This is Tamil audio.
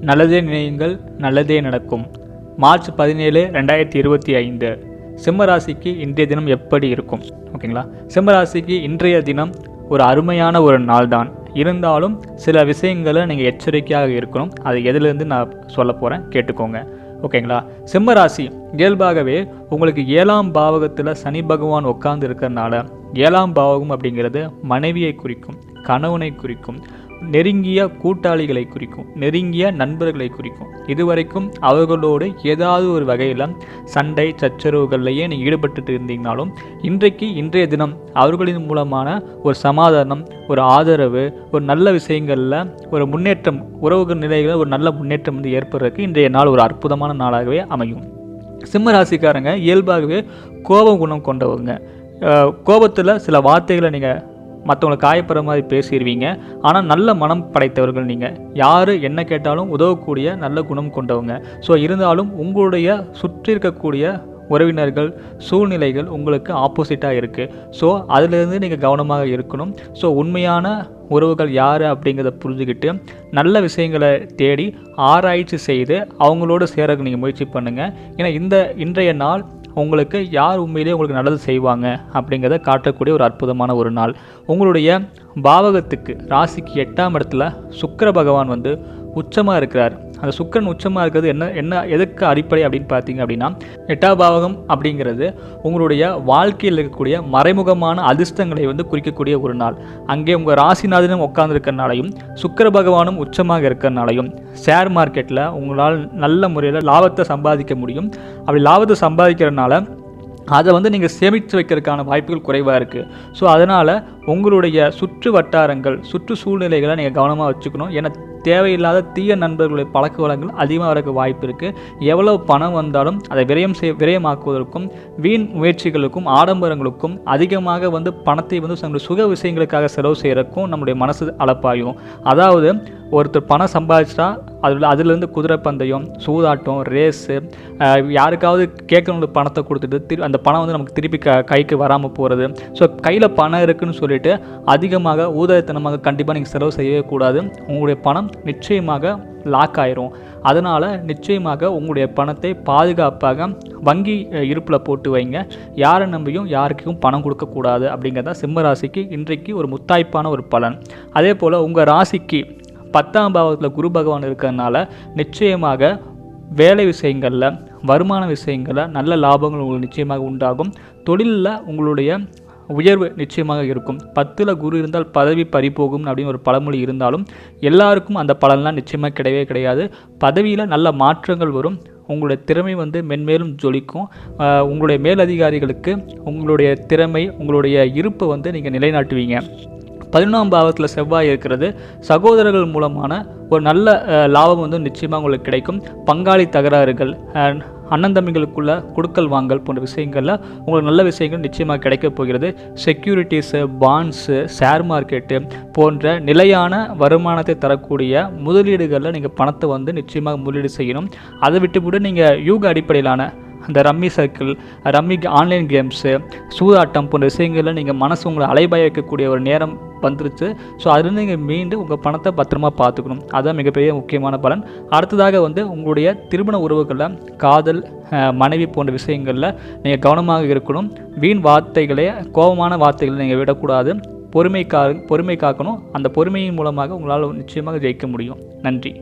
நல்லதே நினையுங்கள் நல்லதே நடக்கும். மார்ச் பதினேழு ரெண்டாயிரத்தி இருபத்தி ஐந்து. சிம்மராசிக்கு இன்றைய தினம் எப்படி இருக்கும்? ஓகேங்களா? சிம்மராசிக்கு இன்றைய தினம் ஒரு அருமையான ஒரு நாள் தான் இருந்தாலும் சில விஷயங்களை நீங்கள் எச்சரிக்கையாக இருக்கணும். அது எதுலேருந்து நான் சொல்ல போகிறேன் கேட்டுக்கோங்க. ஓகேங்களா? சிம்மராசி இயல்பாகவே உங்களுக்கு ஏழாம் பாவகத்தில் சனி பகவான் உட்கார்ந்து இருக்கிறதுனால ஏழாம் பாவகம் அப்படிங்கிறது மனைவியை குறிக்கும் கணவனை குறிக்கும் நெருங்கிய கூட்டாளிகளை குறிக்கும் நெருங்கிய நண்பர்களை குறிக்கும். இதுவரைக்கும் அவர்களோடு ஏதாவது ஒரு வகையில் சண்டை சச்சரவுகள்லையே நீங்கள் ஈடுபட்டு இருந்தீங்கனாலும் இன்றைக்கு இன்றைய தினம் அவர்களின் மூலமான ஒரு சமாதானம் ஒரு ஆதரவு ஒரு நல்ல விஷயங்களில் ஒரு முன்னேற்றம் உறவுகள் நிலைகளில் ஒரு நல்ல முன்னேற்றம் வந்து ஏற்படுறதுக்கு இன்றைய நாள் ஒரு அற்புதமான நாளாகவே அமையும். சிம்ம ராசிக்காரங்க இயல்பாகவே கோப குணம் கொண்டவங்க. கோபத்தில் சில வார்த்தைகளை நீங்கள் மற்றவங்களை காயப்படுற மாதிரி பேசிடுவீங்க ஆனால் நல்ல மனம் படைத்தவர்கள் நீங்கள் யார் என்ன கேட்டாலும் உதவக்கூடிய நல்ல குணம் கொண்டவங்க. ஸோ இருந்தாலும் உங்களுடைய சுற்றி இருக்கக்கூடிய உறவினர்கள் சூழ்நிலைகள் உங்களுக்கு ஆப்போசிட்டாக இருக்குது ஸோ அதிலிருந்து நீங்கள் கவனமாக இருக்கணும். ஸோ உண்மையான உறவுகள் யார் அப்படிங்கிறத புரிஞ்சுக்கிட்டு நல்ல விஷயங்களை தேடி ஆராய்ச்சி செய்து அவங்களோட சேர நீங்கள் முயற்சி பண்ணுங்கள் ஏன்னா இந்த இன்றைய நாள் உங்களுக்கு யார் உண்மையிலேயே உங்களுக்கு நல்லது செய்வாங்க அப்படிங்கிறத காட்டக்கூடிய ஒரு அற்புதமான ஒரு நாள். உங்களுடைய பாவகத்துக்கு ராசிக்கு எட்டாம் இடத்துல சுக்கர பகவான் வந்து உச்சமாக இருக்கிறார். அந்த சுக்கரன் உச்சமாக இருக்கிறது என்ன என்ன எதுக்கு அடிப்படை அப்படின்னு பார்த்தீங்க அப்படின்னா எட்டாபாவகம் அப்படிங்கிறது உங்களுடைய வாழ்க்கையில் இருக்கக்கூடிய மறைமுகமான அதிர்ஷ்டங்களை வந்து குறிக்கக்கூடிய ஒரு நாள். அங்கே உங்கள் ராசிநாதனும் உட்கார்ந்துருக்கிறனாலையும் சுக்கர பகவானும் உச்சமாக இருக்கிறனாலையும் ஷேர் மார்க்கெட்டில் உங்களால் நல்ல முறையில் லாபத்தை சம்பாதிக்க முடியும். அப்படி லாபத்தை சம்பாதிக்கிறதுனால அதை வந்து நீங்கள் சேமித்து வைக்கிறதுக்கான வாய்ப்புகள் குறைவாக இருக்குது ஸோ அதனால் உங்களுடைய சுற்று வட்டாரங்கள் சுற்று சூழ்நிலைகளை நீங்கள் கவனமாக வச்சுக்கணும். ஏன்னா தேவையில்லாத தீய நண்பர்களுடைய பழக்க வளங்கள் அதிகமாக வரக்கு வாய்ப்பு இருக்குது எவ்வளவு பணம் வந்தாலும் அதை விரயம் செய் விரயமாக்குவதற்கும் வீண் முயற்சிகளுக்கும் ஆடம்பரங்களுக்கும் அதிகமாக வந்து பணத்தை வந்து சுக விஷயங்களுக்காக செலவு செய்கிறக்கும் நம்முடைய மனசு அளப்பாயும் அதாவது ஒருத்தர் பணம் சம்பாதிச்சிட்டா அதில் அதுலேருந்து குதிரை பந்தயம் சூதாட்டம் ரேஸு யாருக்காவது கேட்கணும் பணத்தை கொடுத்துட்டு திரு அந்த பணம் வந்து நமக்கு திருப்பி க கைக்கு வராமல் போகிறது ஸோ கையில் பணம் இருக்குதுன்னு சொல்லிட்டு அதிகமாக ஊதயத்தனமாக கண்டிப்பாக நீங்கள் செலவு செய்யவே கூடாது. உங்களுடைய பணம் நிச்சயமாக லாக் ஆயிரும். அதனால் நிச்சயமாக உங்களுடைய பணத்தை பாதுகாப்பாக வங்கி இருப்பில் போட்டு வைங்க. யாரை நம்பியும் யாருக்கும் பணம் கொடுக்கக்கூடாது அப்படிங்கிறத சிம்ம ராசிக்கு இன்றைக்கு ஒரு முத்தாய்ப்பான ஒரு பலன். அதே போல் உங்கள் ராசிக்கு பத்தாம் பாவத்தில் குரு பகவான் இருக்கிறதுனால நிச்சயமாக வேலை விஷயங்களில் வருமான விஷயங்களில் நல்ல லாபங்கள் உங்களுக்கு நிச்சயமாக உண்டாகும். தொழிலில் உங்களுடைய உயர்வு நிச்சயமாக இருக்கும். பத்தில் குரு இருந்தால் பதவி பறிபோகும் அப்படின்னு ஒரு பழமொழி இருந்தாலும் எல்லாருக்கும் அந்த பலன்லாம் நிச்சயமாக கிடையவே கிடையாது. பதவியில் நல்ல மாற்றங்கள் வரும். உங்களுடைய திறமை வந்து மென்மேலும் ஜொலிக்கும். உங்களுடைய மேலதிகாரிகளுக்கு உங்களுடைய திறமை உங்களுடைய இருப்பை வந்து நீங்கள் நிலைநாட்டுவீங்க. பதினொன்றாம் பாவத்தில் செவ்வாய் இருக்கிறது. சகோதரர்கள் மூலமான ஒரு நல்ல லாபம் வந்து நிச்சயமாக உங்களுக்கு கிடைக்கும். பங்காளி தகராறுகள் அண்ணன் தம்பிகளுக்குள்ள கொடுக்கல் வாங்கல் போன்ற விஷயங்களில் உங்களுக்கு நல்ல விஷயங்கள் நிச்சயமாக கிடைக்கப் போகிறது. செக்யூரிட்டிஸு பாண்ட்ஸு ஷேர் மார்க்கெட்டு போன்ற நிலையான வருமானத்தை தரக்கூடிய முதலீடுகளில் நீங்கள் பணத்தை வந்து நிச்சயமாக முதலீடு செய்யணும். அதை விட்டுவிட்டு நீங்கள் யூக அடிப்படையிலான அந்த rummy circle rummy online games சூதாட்டம் போன்ற விஷயங்களில் நீங்கள் மனசு உங்களை அலைபாய வைக்கக்கூடிய ஒரு நேரம் வந்துருச்சு. ஸோ அதுலேருந்து நீங்கள் மீண்டும் உங்கள் பணத்தை பத்திரமா பார்த்துக்கணும். அதுதான் மிகப்பெரிய முக்கியமான பலன். அடுத்ததாக வந்து உங்களுடைய திருமண உறவுகளில் காதல் மனைவி போன்ற விஷயங்களில் நீங்கள் கவனமாக இருக்கணும். வீண் வார்த்தைகளே கோபமான வார்த்தைகளை நீங்கள் விடக்கூடாது. பொறுமை கா பொறுமை காக்கணும். அந்த பொறுமையின் மூலமாக உங்களால் நிச்சயமாக ஜெயிக்க முடியும். நன்றி.